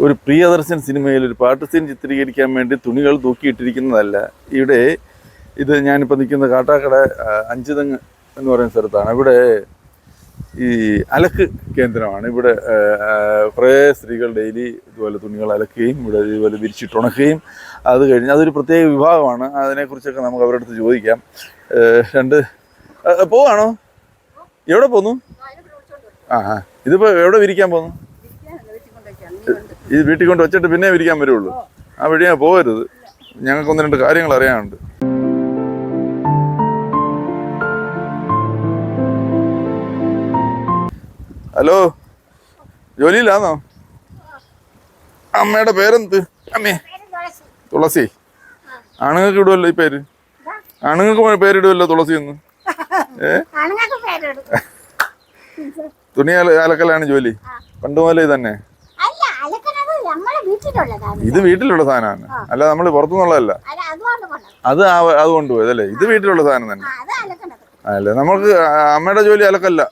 ഒരു പ്രിയദർശൻ സിനിമയിൽ ഒരു പാട്ട് സീൻ ചിത്രീകരിക്കാൻ വേണ്ടി തുണികൾ തൂക്കിയിട്ടിരിക്കുന്നതല്ല. ഇവിടെ ഇത് ഞാനിപ്പോൾ നിൽക്കുന്ന കാട്ടാക്കട അഞ്ചുതങ്ങ് എന്ന് പറയുന്ന സ്ഥലത്താണ്. ഇവിടെ ഈ അലക്ക് കേന്ദ്രമാണ്. ഇവിടെ കുറേ സ്ത്രീകൾ ഡെയിലി ഇതുപോലെ തുണികൾ അലക്കുകയും ഇവിടെ ഇതുപോലെ വിരിച്ചിട്ടുണക്കുകയും അത് കഴിഞ്ഞ് അതൊരു പ്രത്യേക വിഭാഗമാണ്. അതിനെക്കുറിച്ചൊക്കെ നമുക്ക് അവരുടെ അടുത്ത് ചോദിക്കാം. രണ്ട് പോവാണോ? എവിടെ പോന്നു? ആ ആ. ഇതിപ്പോൾ എവിടെ വിരിക്കാൻ പോന്നു? ഇത് വീട്ടിൽ കൊണ്ട് വെച്ചിട്ട് പിന്നെ വിരിക്കാൻ വരുള്ളൂ. ആ വഴിയാ പോകരുത്. ഞങ്ങൾക്ക് ഒന്ന് രണ്ട് കാര്യങ്ങൾ അറിയാനുണ്ട്. ഹലോ? ജോലിയിലാന്നോ? അമ്മയുടെ പേരെന്ത്? അമ്മേ. തുളസി. ആണുങ്ങൾക്ക് ഇടുമല്ലോ ഈ പേര്. ആണുങ്ങൾക്ക് പേരിടുമല്ലോ തുളസി എന്ന്. ഏ? തുണി അല- അലക്കലാണ് ജോലി. പണ്ട് മുതലേ തന്നെ അല്ല അലക്കുന്നത് നമ്മളെ വീട്ടിലുള്ളതാണ് ഇത് വീട്ടിലുള്ള സാധനമാണ്. അല്ല നമ്മൾ പുറത്തുനിന്നുള്ളതല്ല. അതുകൊണ്ട് അത് ആ- അത് കൊണ്ടുപോയത് അല്ലേ ഇത് വീട്ടിലുള്ള സാധനം തന്നെ. അല്ല? നമുക്ക് അമ്മയുടെ ജോലി അലക്കല്ല.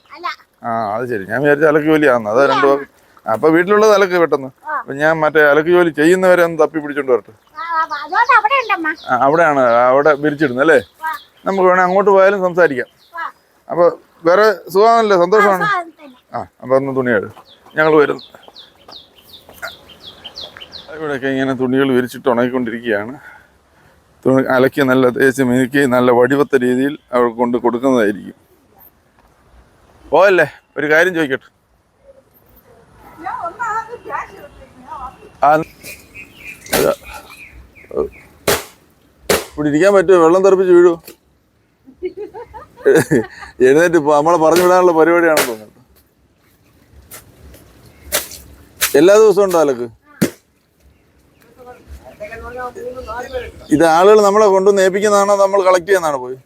ആ അത് ശരി. ഞാൻ വിചാരിച്ച അലക്ക് ജോലിയാന്ന് അതാ രണ്ടു വാക്ക് അപ്പൊ വീട്ടിലുള്ളത് അലക്ക് പെട്ടെന്ന്. അപ്പൊ ഞാൻ മറ്റേ അലക്ക് ജോലി ചെയ്യുന്നവരെ ഒന്ന് തപ്പി പിടിച്ചോണ്ട് വരട്ടെ. അതുകൊണ്ട് അവിടെയാണ് അവിടെ വിരിച്ചിടുന്നത് അല്ലേ? നമുക്ക് വേണേ അങ്ങോട്ട് പോയാലും സംസാരിക്കാം. അപ്പൊ വേറെ സുഖമാണല്ലോ? സന്തോഷമാണ്. ആ അപ്പൊ ഒന്ന് തുണിയാണ് ഞങ്ങൾ വരുന്നു. ഇവിടെയൊക്കെ ഇങ്ങനെ തുണികൾ വിരിച്ചിട്ട് ഉണങ്ങിക്കൊണ്ടിരിക്കുകയാണ്. തുണി അലക്കി നല്ല തേച്ച് മിനുക്കി നല്ല വടിവത്ത രീതിയിൽ അവർക്ക് കൊണ്ട് കൊടുക്കുന്നതായിരിക്കും. പോയല്ലേ ഒരു കാര്യം ചോദിക്കട്ടെ. ഇവിടെ ഇരിക്കാൻ പറ്റുമോ? വെള്ളം തെറിപ്പിച്ച് വീഴൂ. എഴുന്നേറ്റ് നമ്മളെ പറഞ്ഞു വിടാനുള്ള പരിപാടിയാണെന്ന് തോന്നുന്നു. എല്ലാ ദിവസവും ഉണ്ടോ അലക്ക്? ഇത് ആളുകൾ നമ്മളെ കൊണ്ടുവന്ന് ഏൽപ്പിക്കുന്നതാണോ നമ്മൾ കളക്ട് ചെയ്യുന്നതാണോ പോയി?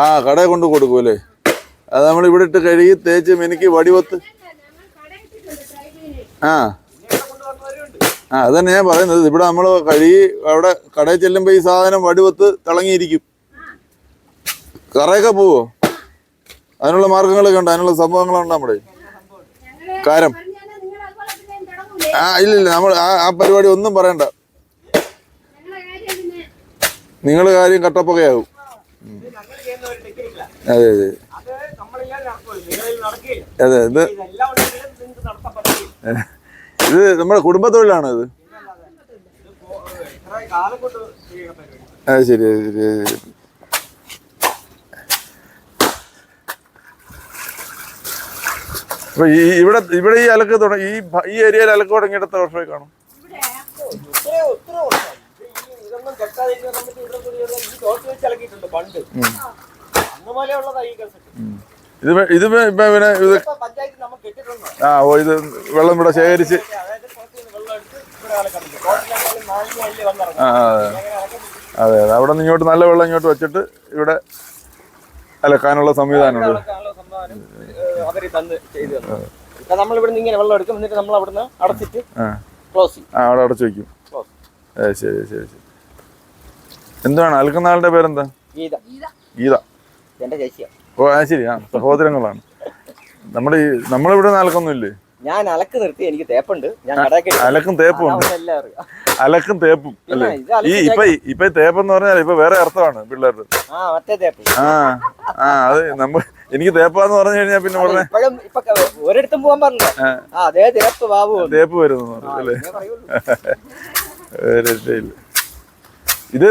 ആ കടയിൽ കൊണ്ട് കൊടുക്കും അല്ലേ? അത് നമ്മൾ ഇവിടെ ഇട്ട് കഴുകി തേച്ച് മിനുക്കി വടിവത്ത്. ആ. ആ അതന്നെ ഞാൻ പറയുന്നത്. ഇവിടെ നമ്മൾ കഴുകി അവിടെ കടയിൽ ചെല്ലുമ്പോൾ ഈ സാധനം വടിവത്ത് തിളങ്ങിയിരിക്കും. കറയൊക്കെ പോവോ? അതിനുള്ള മാർഗങ്ങളൊക്കെ ഉണ്ട്. അതിനുള്ള സംഭവങ്ങളുണ്ട് നമ്മുടെ കാരം. ആ ഇല്ല ഇല്ല നമ്മൾ ആ ആ പരിപാടി ഒന്നും പറയണ്ട. നിങ്ങൾ കാര്യം കട്ടപ്പകയാവും ഉം. അതെ അതെ അത് ഇത്. ഇത് നമ്മുടെ കുടുംബത്തൊഴിലാണ് ഇത്. അത് ശരി ശരി. അപ്പൊ ഈ ഇവിടെ ഇവിടെ ഈ അലക്ക് തുടങ്ങി ഈ ഈ ഏരിയയിൽ അലക്ക് എത്ര വർഷമായി കാണും ഒത്തിരി ഒത്തിരി വർഷമായി. ഇത് ഈ ഇതൊന്നും കെട്ടാതിരിക്കുന്ന സമയത്ത് ഇവിടെ കൂടി ഇവിടെ ഈ തോർത്ത് വെച്ച് ഇളക്കിയിട്ടുണ്ട് പണ്ട്. അന്ന് ഈ കൺസെപ്റ്റ്. ഇത് വേ- ഇത് വേ- ഇപ്പൊ പിന്നെ ഇത് ഇപ്പൊ പഞ്ചായത്ത് നമുക്ക് കെട്ടിട്ടുണ്ട്. ആ ഓ ഇത് വെള്ളം ഇവിടെ ശേഖരിച്ച് അതായത് പുറത്ത് നിന്ന് വെള്ളം എടുത്ത് ഇവിടെ അലക്കുന്നുണ്ട്. തോട്ടിലാണെങ്കിലും നാലിന് അല്ലേ വന്നിറങ്ങും. ആ അതെ. അങ്ങനെ. അതെ അതെ അവിടെ നിന്ന് ഇങ്ങോട്ട് നല്ല വെള്ളം ഇങ്ങോട്ട് വെച്ചിട്ട് ഇവിടെ അലക്കാനുള്ള സംവിധാനമുണ്ട് സംവിധാനം, അവർ തന്ന് ചെയ്തു തന്നു. ഇപ്പൊ ഇങ്ങനെ വെള്ളം എടുക്കും എന്നിട്ട് നമ്മൾ അവിടുന്ന് അടച്ചിട്ട് ആ ക്ലോസ് ചെയ്യും ആ അവിടെ അടച്ചു ക്ലോസ് ഏ ശരി ശരി ശരി എന്താണ് അൽക്കുന്ന ആളുടെ പേരെന്താ? ഗീത. ഗീത. എന്റെ ചേച്ചിയാ. ഓ ആ ശരി. ആ സഹോദരങ്ങളാണ്. നമ്മുടെ ഈ നമ്മളിവിടെ നിന്ന് അലക്കൊന്നുമില്ലേ? ഞാൻ അലക്ക് നിർത്തി എനിക്ക് തേപ്പുണ്ട്. ഞാൻ കടയൊക്കെ അലക്കും തേപ്പും ഉണ്ട്. എല്ലാം അറിയാം. അലക്കും തേപ്പും അല്ലേ? ഈ ഇപ്പൊ ഇപ്പൊ തേപ്പെന്ന് പറഞ്ഞാൽ ഇപ്പൊ വേറെ അർത്ഥമാണ് പിള്ളേരുടെ ആ ആ അത് നമ്മ എനിക്ക് തേപ്പാന്ന് പറഞ്ഞു കഴിഞ്ഞാൽ പിന്നെ പറഞ്ഞേ ഒരിടത്തും പോകാൻ പറഞ്ഞു ആ. അതേ തേപ്പ് വരുന്നു അല്ലേ? രക്ഷയില്ല. ഇത്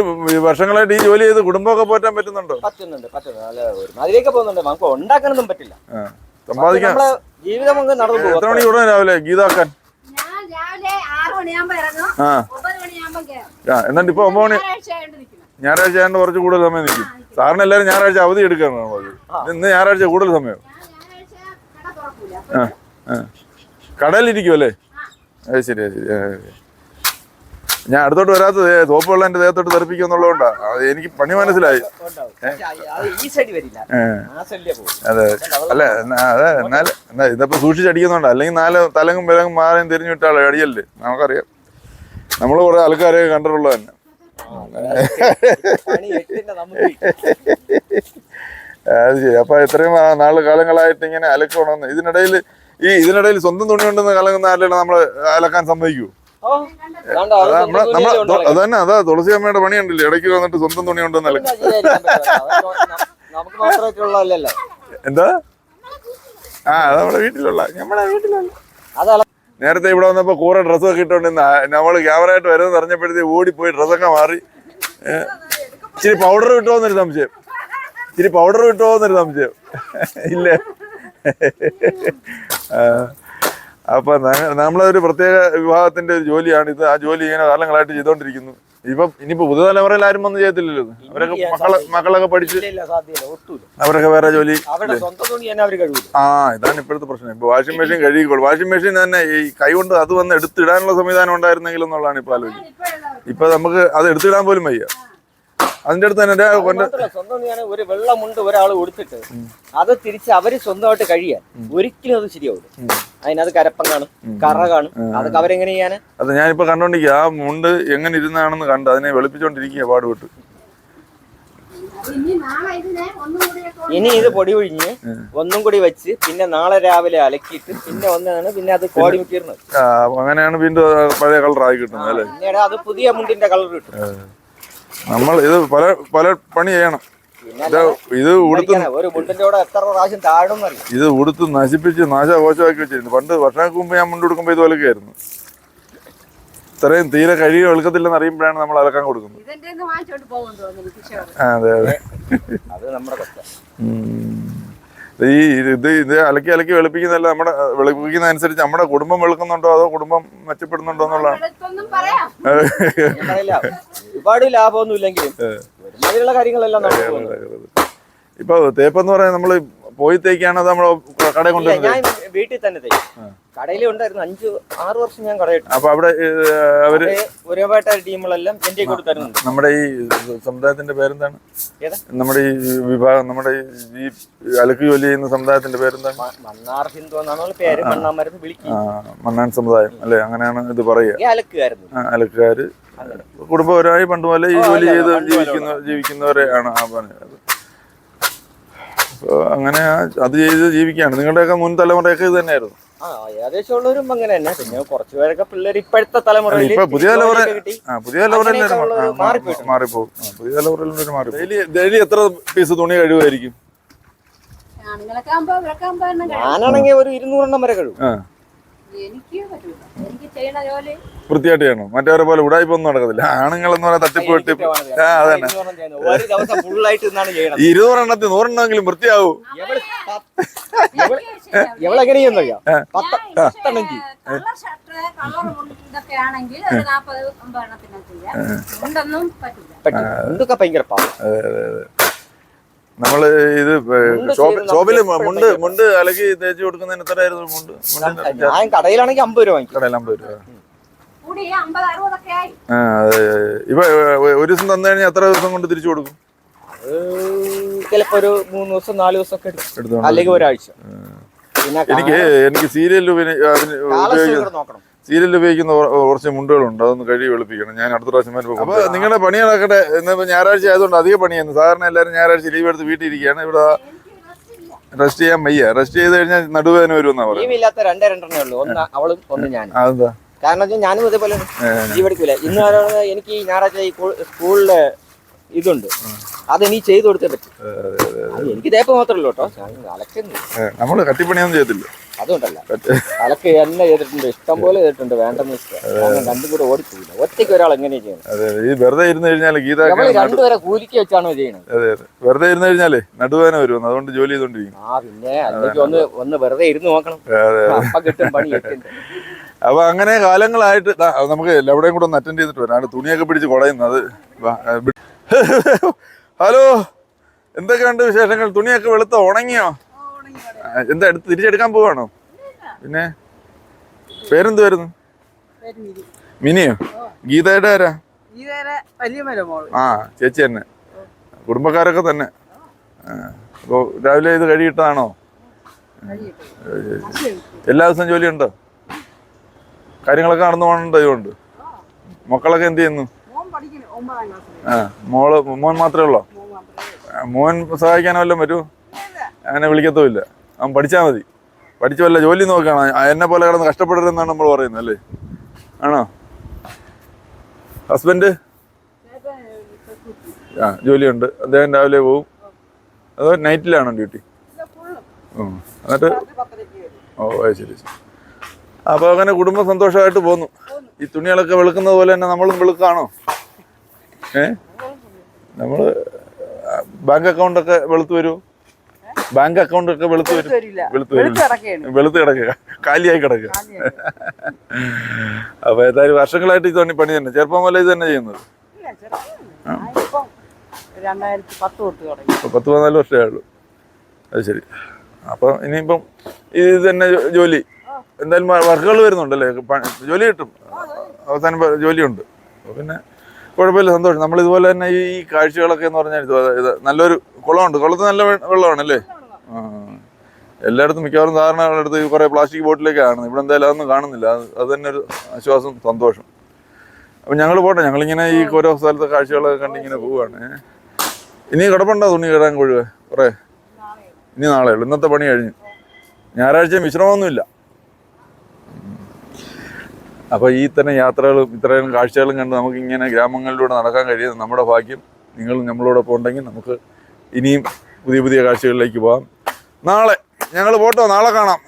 വർഷങ്ങളായിട്ട് ഈ ജോലി ചെയ്ത് കുടുംബമൊക്കെ പോറ്റാൻ പറ്റുന്നുണ്ടോ? പറ്റുന്നുണ്ട് പറ്റുന്നുണ്ട്. ഒരുമാതിരിയൊക്കെ പോകുന്നുണ്ട്. നമുക്ക് ഉണ്ടാക്കാനൊന്നും പറ്റില്ല. സമ്പാദിക്കാൻ ജീവിതം നടന്നു എത്ര മണി കൂടാൻ ഉടനെ രാവിലെ ഗീതാക്കാൻ? ഞാൻ രാവിലെ ആറ് മണിയാകുമ്പോ ഇറങ്ങും. ആ. എന്നിട്ട് ഇപ്പൊ ഒമ്പത് മണി ഞായറാഴ്ച ആയതുകൊണ്ട് കുറച്ച് കൂടുതൽ സമയം നിൽക്കും. സാറിന് എല്ലാവരും ഞായറാഴ്ച അവധി എടുക്കാണ് ഇന്ന് ഞായറാഴ്ച കൂടുതൽ സമയം. ആ ആ. കടയിലിരിക്കും അല്ലേ അത് ശരി അത് ശരി. ഞാൻ അടുത്തോട്ട് വരാത്തത് തോപ്പ് വെള്ളം എന്റെ ദേഹത്തോട്ട് തെറിപ്പിക്കും എന്നുള്ളതുകൊണ്ടാ. അത് എനിക്ക് പണി മനസ്സിലായി. അതെ. അല്ല അതെ എന്നാൽ എന്നാ ഇതിപ്പോ സൂക്ഷിച്ചടിക്കുന്നുണ്ട് അല്ലെങ്കിൽ നാല് തലങ്ങും വിലങ്ങും മാറിയും തിരിഞ്ഞു വിട്ടാളെ അടിയല്ലേ? നമുക്കറിയാം. നമ്മൾ കുറെ ആൾക്കാരെ കണ്ടിട്ടുള്ളത് തന്നെ. അത് ശരി. അപ്പൊ ഇത്രയും നാല് കാലങ്ങളായിട്ട് ഇങ്ങനെ അലക്കണമെന്ന് ഇതിനിടയിൽ ഈ ഇതിനിടയിൽ സ്വന്തം തുണി ഉണ്ടെന്ന് കലങ്ങുന്ന ആരെല്ലാം നമ്മൾ അലക്കാൻ സമ്മതിക്കൂ നമ്മളെ നമ്മളെ ഉണ്ടല്ലോ. അതാ തുളസി അമ്മയുടെ പണി ഉണ്ടല്ലോ ഇടയ്ക്ക് വന്നിട്ട് സ്വന്തം തുണി കൊണ്ടുവന്നല്ലേ അലക്കാൻ എന്താ ആ അത് നമ്മുടെ വീട്ടിലുള്ള നമ്മുടെ വീട്ടിലുള്ള നേരത്തെ ഇവിടെ വന്നപ്പോ കൂറെ ഡ്രസ്സൊക്കെ ഇട്ടോണ്ടിന്ന നമ്മൾ ക്യാമറ ആയിട്ട് വരുന്നത് അറിഞ്ഞപ്പോഴത്തേക്ക് ഓടിപ്പോയി ഡ്രസ്സൊക്കെ മാറി ഇച്ചിരി പൗഡർ കിട്ടുമോന്നൊരു സംശയം ഇച്ചിരി പൗഡർ കിട്ടുമോന്നൊരു സംശയം ഇല്ലേ ആ, അപ്പൊ നമ്മളൊരു പ്രത്യേക വിഭാഗത്തിന്റെ ഒരു ജോലിയാണ് ഇത്. ആ ജോലി ഇങ്ങനെ കാലങ്ങളായിട്ട് ചെയ്തോണ്ടിരിക്കുന്നു. ഇപ്പം ഇനിയിപ്പോ പുതുതലമുറയിൽ ആരും വന്ന് ചെയ്യത്തില്ലല്ലോ അവരൊക്കെ മക്കളെ മക്കളൊക്കെ പഠിച്ച് അവരൊക്കെ വേറെ ജോലി ആ ഇതാണ് ഇപ്പോഴത്തെ പ്രശ്നം. ഇപ്പൊ വാഷിംഗ് മെഷീൻ കഴുകിക്കോളും. വാഷിംഗ് മെഷീൻ തന്നെ ഈ കൈ കൊണ്ട് അത് വന്ന് എടുത്തിടാനുള്ള സംവിധാനം ഉണ്ടായിരുന്നെങ്കിൽ എന്നുള്ളതാണ് ഇപ്പൊ ആലോചിക്കുന്നത്. ഇപ്പൊ നമുക്ക് അത് എടുത്തിടാൻ പോലും വയ്യ. അതിന്റെ അടുത്ത് തന്നെ സ്വന്തം ഞാൻ ഒരു വെള്ളമുണ്ട് ഒരാൾ കൊടുത്തിട്ട് അത് തിരിച്ച് അവർ സ്വന്തമായിട്ട് കഴിയാൻ ഒരിക്കലും അത് ശരിയാവില്ല അതിനകത്ത് കരപ്പം കാണും കറ കാണും. അതൊക്കെ അവരെങ്ങനെ ചെയ്യാന്? അത് ഞാനിപ്പോ കണ്ടോണ്ടിരിക്കുക ആ മുണ്ട് എങ്ങനെ ഇരുന്നാണെന്ന് കണ്ട് അതിനെ വെളുപ്പിച്ചോണ്ടിരിക്കുക പാടുപെട്ട്. ഇനി ഇത് പൊടി ഒഴിഞ്ഞ് ഒന്നും കൂടി വെച്ച് പിന്നെ നാളെ രാവിലെ അലക്കിയിട്ട് പിന്നെ ഒന്നാണ് പിന്നെ അത് കോടി മുട്ടിയിരുന്നത് അങ്ങനെയാണ് വീണ്ടും പഴയ കളർ ആയി കിട്ടുന്നത് പിന്നീട് അത് പുതിയ മുണ്ടിന്റെ കളർ കിട്ടും നമ്മൾ ഇത് പല പല പണി ചെയ്യണം. ഇത് ഇത് ഉടുത്ത് ഇത് ഉടുത്ത് നശിപ്പിച്ച് നാശകോശമാക്കി വെച്ചിരുന്നു. പണ്ട് വർഷങ്ങൾക്ക് മുമ്പ് ഞാൻ മുണ്ട് കൊടുക്കുമ്പോൾ ഇത് ഇത്രയും തീരെ കഴിയ വെളുക്കത്തില്ലെന്ന് അറിയുമ്പോഴാണ് നമ്മൾ അലക്കാൻ കൊടുക്കുന്നത്. അതെ അതെ. അത് നമ്മുടെ കഷ്ടം. ഈ ഇത് ഇത് ഇത് അലക്കി അലക്കി വെളുപ്പിക്കുന്നതല്ല നമ്മുടെ വെളുപ്പിക്കുന്ന അനുസരിച്ച് നമ്മുടെ കുടുംബം വെളുക്കുന്നുണ്ടോ അതോ കുടുംബം മെച്ചപ്പെടുന്നുണ്ടോ എന്നുള്ളതാണ്. ഒരുപാട് ലാഭമൊന്നും ഇല്ലെങ്കിലും ഒരുമാതിരിയുള്ള കാര്യങ്ങളെല്ലാം ഇപ്പൊ തേപ്പെന്ന് പറയാൻ നമ്മൾ പോയി തേക്കാണ് നമ്മൾ കടയിൽ ഇല്ല, ഞാൻ വീട്ടിൽ തന്നെ തയ്ക്കും കടയിലും ഉണ്ടായിരുന്നു അഞ്ച് ആറ് വർഷം ഞാൻ കടയിട്ടു അപ്പൊ അവിടെ ഏഹ്, അവർ ഒരുപാട് ടീമുകളെല്ലാം എന്റെ കൂടെ തരുന്നുണ്ട്. നമ്മുടെ ഈ സമുദായത്തിന്റെ പേരെന്താണ്? ഏതാ? നമ്മുടെ ഈ വിഭാഗം നമ്മുടെ ഈ ഈ അലക്ക് ജോലി ചെയ്യുന്ന സമുദായത്തിന്റെ പേരെന്താണ്? മ- മണ്ണാർ ഹിന്ദു എന്നാണ് പേര്. വിളിക്കും. ആ മണ്ണാൻ സമുദായം. അല്ലെ? അങ്ങനെയാണ് ഇത് പറയുക. ഈ അലക്കുകാരുന്നു. ആ, അലക്കുകാര്. കുടുംബപരമായി പണ്ട് പോലെ ഈ ജോലി ചെയ്ത് ജീവിക്കുന്ന ജീവിക്കുന്നവരെയാണ് ആ പറഞ്ഞത്. അങ്ങനെ ആ- അത് ചെയ്ത് ജീവിക്കുകയാണ്. നിങ്ങളുടെയൊക്കെ മുൻ തലമുറയൊക്കെ ഇത് തന്നെയായിരുന്നു. ആ ഏകദേശം ഉള്ളവരും അങ്ങനെ തന്നെ. പിന്നെ കുറച്ചു പേരൊക്കെ പിള്ളേർ ഇപ്പോഴത്തെ തലമുറയിൽ ഇപ്പൊ പുതിയ തലമുറ ആ പുതിയ തലമുറയിൽ അങ്ങനെയൊക്കെ ഉള്ളവര് മാറിപ്പോയിട്ടുണ്ട്. മാറിപ്പോകും ആ, പുതിയ തലമുറയിൽ മാറി ഡെയിലി ഡെയിലി എത്ര പീസ് തുണി കഴിവായിരിക്കും ആണുങ്ങളൊക്കെ ആകുമ്പോ ഇവരൊക്കെ ആകുമ്പോ എണ്ണം കഴിയും. ഞാനാണെങ്കിൽ ഒരു ഇരുന്നൂറെണ്ണം വരെ കഴിവും ആ. എനിക്ക് പറ്റൂല. എനിക്ക് ചെയ്യണ ജോലി വൃത്തിയായിട്ട് ചെയ്യണം. മറ്റവരെ പോലെ ഉടായ്പൊന്നും നടക്കത്തില്ല. ആണുങ്ങൾ എന്ന് പറയാൻ തട്ടിപ്പ് വെട്ടിപ്പ് ആ അതന്നെ. ഒരു ദിവസം ഫുള്ളായിട്ട് ഇന്നാണ് ഇരുന്നൂറെണ്ണത്തിൽ നൂറെണ്ണമെങ്കിലും വൃത്തിയാവൂ. ഭയങ്കര പാവം അതെ എവളെങ്ങനെ ചെയ്യുന്നറിയാം പത്ത് കളർ ഇതൊക്കെ ഭയങ്കര പാവം. നമ്മൾ ഇത് മുണ്ട് ഷോപ്പിൽ മുണ്ട് മുണ്ട് അലക്കി തേച്ച് കൊടുക്കുന്നതിന് എത്രയായിരുന്നു മുണ്ട്? ഞാൻ കടയിലാണെങ്കിൽ അമ്പത് രൂപ കടയിൽ അമ്പത് രൂപ. ഇപ്പൊ ഒരു ദിവസം തന്നു കഴിഞ്ഞാൽ എത്ര ദിവസം കൊണ്ട് തിരിച്ചു കൊടുക്കും? ചിലപ്പോ ഒരു മൂന്ന് ദിവസം നാല് ദിവസം ഒക്കെ എടുക്കും. അല്ലെങ്കിൽ ഒരാഴ്ച. എനിക്ക് എനിക്ക് സീരിയൽ അതിന് നോക്കണം. സീരിയലിൽ ഉപയോഗിക്കുന്ന കുറച്ച് മുണ്ടുകളുണ്ട്. അതൊന്ന് കഴുകി വെളുപ്പിക്കണം. ഞാൻ അടുത്ത പ്രാവശ്യം വരുമ്പോൾ അപ്പോൾ നിങ്ങളുടെ പണി നടക്കട്ടെ. ഇന്നിപ്പോൾ ഞായറാഴ്ച ആയതുകൊണ്ട് അധികം പണിയാണ് സാധാരണ എല്ലാവരും ഞായറാഴ്ച ലീവ് എടുത്ത് വീട്ടിൽ ഇരിക്കുകയാണ്. ഇവിടെ റെസ്റ്റ് ചെയ്യാൻ വയ്യ. റെസ്റ്റ് ചെയ്ത് കഴിഞ്ഞാൽ നടുവേദന വരുമെന്നാ പറയുന്നത്. രണ്ടേ രണ്ടെണ്ണേ ഉള്ളൂ. ഒന്ന് അവളും ഒന്ന് ഞാൻ അതെന്താ? കാരണം ഞാനും ഇതേപോലെ ലീവ് എടുക്കില്ല ഇന്ന് എനിക്ക് ഈ ഞായറാഴ്ച ഈ സ്കൂളിൽ ഇതുണ്ട്. അത് നീ ചെയ്തു കൊടുത്തേ പറ്റും. എനിക്ക് തേപ്പ് മാത്രമല്ലോ കേട്ടോ. അലക്കുന്നു. കട്ടിപ്പണിയൊന്നും ചെയ്തില്ല അതുകൊണ്ടല്ല. അലക്ക് എന്നെ ചെയ്തിട്ടുണ്ട് ഇഷ്ടം പോലെ ചെയ്തിട്ടുണ്ട് വേണ്ടെന്ന് രണ്ടും കൂടെ ഓടിപ്പോയില്ല. ഒറ്റയ്ക്ക് ഒരാൾ എങ്ങനെ ചെയ്യണം. ഈ വെറുതെ ഇരുന്ന് കഴിഞ്ഞാൽ ഗീത നമ്മൾ രണ്ടുപേരെ കൂലിക്ക് വെച്ചാണോ ചെയ്യണത്? അതെ അതെ. വെറുതെ ഇരുന്ന് കഴിഞ്ഞാലേ നടുവേന വരുമെന്ന് അതുകൊണ്ട് ജോലി ചെയ്തോണ്ടിരിക്കും ആ പിന്നെ അല്ലെങ്കിൽ ഒന്ന് ഒന്ന് വെറുതെ ഇരുന്ന് നോക്കണം. അപ്പൊ കിട്ടും പണി അപ്പൊ അങ്ങനെ കാലങ്ങളായിട്ട് നമുക്ക് എവിടെയും കൂടെ ഒന്ന് അറ്റൻഡ് ചെയ്തിട്ട് വരാം. തുണിയൊക്കെ പിടിച്ച് കുടയുന്നത് ഹലോ എന്തൊക്കെയുണ്ട് വിശേഷങ്ങൾ? തുണിയൊക്കെ വെളുത്ത? ഉണങ്ങിയോ? എന്താ എടുത്ത് തിരിച്ചെടുക്കാൻ പോവാണോ? പിന്നെ പേരെന്തുവായിരുന്നു മിനിയോ? ഗീതയുടെ ആരാ? ആ ചേച്ചി തന്നെ. കുടുംബക്കാരൊക്കെ തന്നെ. അപ്പോൾ രാവിലെ ഇത് കഴിയിട്ടതാണോ എല്ലാ ദിവസവും ജോലിയുണ്ടോ? കാര്യങ്ങളൊക്കെ നടന്നു പോകണുണ്ടോ ഇതുകൊണ്ട്? മക്കളൊക്കെ എന്ത് ചെയ്യുന്നു മോൻ പഠിക്കുന്നു ഒമ്പതാം ക്ലാസ്സിൽ ആ മോൾ മോൻ മാത്രമേ ഉള്ളോ? മോൻ സഹായിക്കാൻ വല്ലതും പറ്റൂ അങ്ങനെ വിളിക്കത്തുമില്ല. അവൻ പഠിച്ചാൽ മതി. പഠിച്ച വല്ല ജോലി നോക്കണം. എന്നെ പോലെ കിടന്ന് കഷ്ടപ്പെടരുതെന്നാണ് നമ്മൾ പറയുന്നത് അല്ലേ? ആണോ? ഹസ്ബൻഡ്? ആ ജോലിയുണ്ട്. അദ്ദേഹം രാവിലെ പോവും. അതോ നൈറ്റിലാണോ ഡ്യൂട്ടി? ഓ എന്നിട്ട്? ഓ അത് ശരി ശരി. അപ്പോൾ അങ്ങനെ കുടുംബം സന്തോഷമായിട്ട് പോന്നു. ഈ തുണികളൊക്കെ വെളുക്കുന്നത് പോലെ തന്നെ നമ്മളും വെളുക്കാണോ? ഏ? നമ്മൾ ബാങ്ക് അക്കൗണ്ടൊക്കെ വെളുത്ത് വരുമോ ബാങ്ക് അക്കൗണ്ട് ഒക്കെ വെളുത്ത് വരും. വെളുത്ത് കിടക്കുക. കാലിയായി കിടക്കുക. അപ്പൊ ഏതായാലും വർഷങ്ങളായിട്ട് ഇത് പണി തന്നെ. ചെറുപ്പം പോലെ ഇത് തന്നെ ചെയ്യുന്നത്. പത്ത് പതിനാല് വർഷമേ ഉള്ളൂ. അത് ശരി. അപ്പൊ ഇനിയിപ്പം ഇത് തന്നെ ജോലി. എന്തായാലും വർക്കുകൾ വരുന്നുണ്ടല്ലേ? ജോലി കിട്ടും. അവസാനം ജോലിയുണ്ട്. അപ്പൊ പിന്നെ കുഴപ്പമില്ല സന്തോഷം. നമ്മൾ ഇതുപോലെ തന്നെ ഈ കാഴ്ചകളൊക്കെ എന്ന് പറഞ്ഞാൽ ഇത് നല്ലൊരു കുളമുണ്ട്. കുളത്ത് നല്ല വെള്ളമാണ് ആ. എല്ലായിടത്തും മിക്കവാറും ധാരണകളെടുത്ത് കുറേ പ്ലാസ്റ്റിക് ബോട്ടിലേക്ക് കാണുന്നത്. ഇവിടെ എന്തായാലും അതൊന്നും കാണുന്നില്ല. അത് അത് തന്നെ ഒരു ആശ്വാസം സന്തോഷം. അപ്പം ഞങ്ങൾ പോട്ടെ. ഞങ്ങളിങ്ങനെ ഈ ഓരോ സ്ഥലത്തെ കാഴ്ചകളൊക്കെ കണ്ടിങ്ങനെ പോവുകയാണ് ഇനി കിടപ്പുണ്ടോ തുണി കിടാൻ കൊഴുവേ? കുറേ? ഇനി നാളെ ഉള്ളൂ. ഇന്നത്തെ പണി കഴിഞ്ഞു. ഞായറാഴ്ച വിശ്രമമൊന്നുമില്ല അപ്പോൾ ഈ തന്നെ യാത്രകളും ഇത്രയും കാഴ്ചകളും കണ്ട് നമുക്ക് ഇങ്ങനെ ഗ്രാമങ്ങളിലൂടെ നടക്കാൻ കഴിയുന്നത് നമ്മുടെ ഭാഗ്യം നിങ്ങൾ നമ്മളോടൊപ്പം ഉണ്ടെങ്കിൽ നമുക്ക് ഇനിയും പുതിയ പുതിയ കാഴ്ചകളിലേക്ക് പോകാം. നാളെ ഞങ്ങൾ പോട്ടോ നാളെ കാണാം.